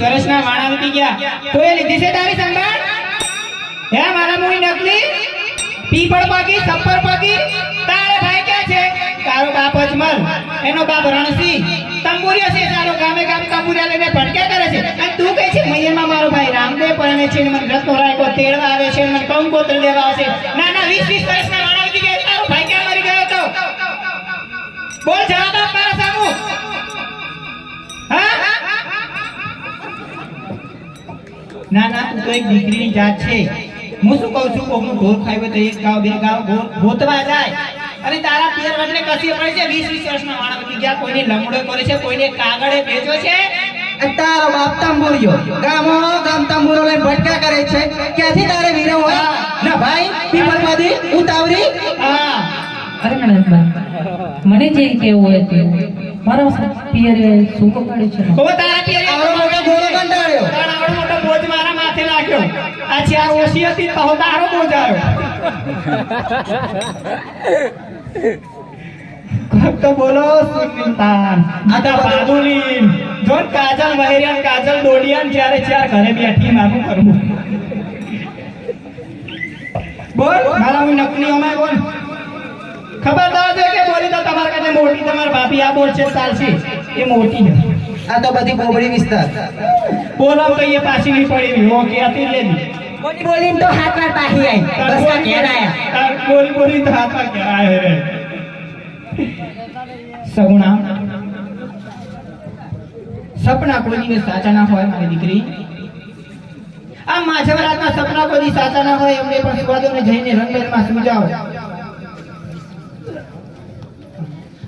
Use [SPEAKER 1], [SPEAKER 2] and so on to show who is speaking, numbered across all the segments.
[SPEAKER 1] વર્ષના માણા અજમલ. એનો બાપ રણસિંહ. તંબુરિયો છે તારો ગામે ગામ તંબુરિયા લઈને ભટક્યા કરે છે. તું કહે છે, મૈયરમાં મારો ભાઈ રામદેવ પરણે છે મને રત્નો રાયકો તેડવા આવે છે મને કંકોત્ર લેવા આવે છે ના ના, વીસ વીસ વર્ષના માણા વીતી ગયા તારો ભાઈ ક્યાં મરી ગયો હતો બોલ જવાબ આપ મારા સામુ ના ના તું તો એક દીકરીની જાત છે. હું શું કહું છું કોકનું ઢોલ ખાયું તો એક ગાવ બે ગાવ ગોતવા જાય. અને તારા પિયર વગડે કસી પડે છે? વીસ વીસ વર્ષના માણસ બની ગયા કોઈને લમડો કરે છે કોઈને કાગળે ભેજો છે?
[SPEAKER 2] તારો બાપ તંબુરિયો. ગામો ગામ તંબુરો લઈને ભટકા કરે છે. ક્યાંથી તારે વીરો હોય? ના ભાઈ પીપળમાંથી ઉતાવરી
[SPEAKER 1] હા.
[SPEAKER 3] મને જે કેવું હોય તે. મારા પિયરે શું પકડ્યું છે.
[SPEAKER 1] ઓ તારા પિયરે
[SPEAKER 2] આવડો મોટો ઘોડો કંટાળ્યો.
[SPEAKER 1] તારા આવડો મોટો બોજ મારા માથે નાખ્યો આ ચાર ઓછી હતી તો તારો બોજ આવ્યો. તો બોલો સુનિતાન આ તો બાદુલી કાજલ મહેરિયાન કાજલ દોડિયાન ચારે ચાર ઘરે બેઠી મારું કરવું બોલ મારા હું નકલી અમાય બોલ. ખબરદાર છે કે બોલી તો તમારા કાને મોટી તમાર ભાભી આ બોલ છે ચાલશે. એ મોટી
[SPEAKER 2] આ તો બધી બોબડી વિસ્તાર.
[SPEAKER 1] બોલો તો એ પાછી ની પડી ઓકે હતી લેલી
[SPEAKER 2] બોલી બોલી તો હાથમાં પાહી આઈ બસ કા ઘેર આયા
[SPEAKER 1] બોલી બોલી તો હાથમાં આયા રે. સગુણા. સપના કોઈ દિવસ સાચા ના હોય મારી દીકરી? આ માછવરાતના સપના કોઈ સાચા ના હોય એમને પણ સ્વાદોને જઈને રંગમેરમાં સુજાવો.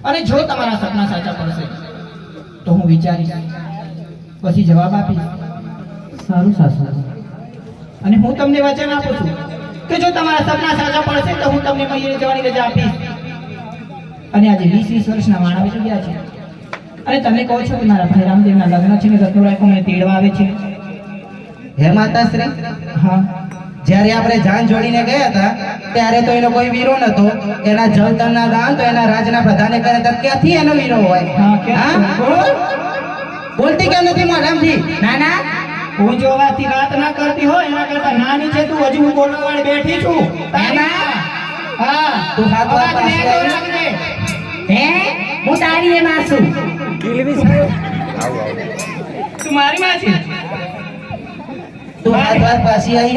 [SPEAKER 1] અને જો તમારા સપના સાચા પડશે તો હું વિચારીશ. પછી જવાબ આપીશ.
[SPEAKER 3] સારું સાસુ.
[SPEAKER 1] અને હું તમને વચન આપું છું કે જો તમારા સપના સાચા પડશે તો હું તમને મહિને જવાની રજા આપીશ. અને આજે વીસ વીસ વર્ષના માણા વીતી ગયા છે. અને તમે કહો છો કે મારા ભાઈ રામદેવના લગ્ન છે ને રત્નો રાયકો મને તેડવા આવે છે.
[SPEAKER 2] હે માતાશ્રી?
[SPEAKER 1] હા.
[SPEAKER 2] જ્યારે આપણે જાન જોડીને ગયા હતા ત્યારે તો એનો કોઈ વીરો નતો. એના જળતરના દાન તો એના રાજના પ્રધાને કરે તો ક્યાંથી એનો વીરો હોય?
[SPEAKER 1] હા.
[SPEAKER 2] બોલતી કેમ નથી મોઢામાંથી?
[SPEAKER 3] ના ના
[SPEAKER 1] હું જોવાથી વાત ના કરતી હોય એના કરતા નાની છે તું હજુ હું બોલવા બેઠી છું? હા.
[SPEAKER 2] તું
[SPEAKER 1] નહીં
[SPEAKER 3] હે? હું તારી એ માં છું.
[SPEAKER 1] તું મારી માસી
[SPEAKER 2] તું હાથ વાત પાછી આવી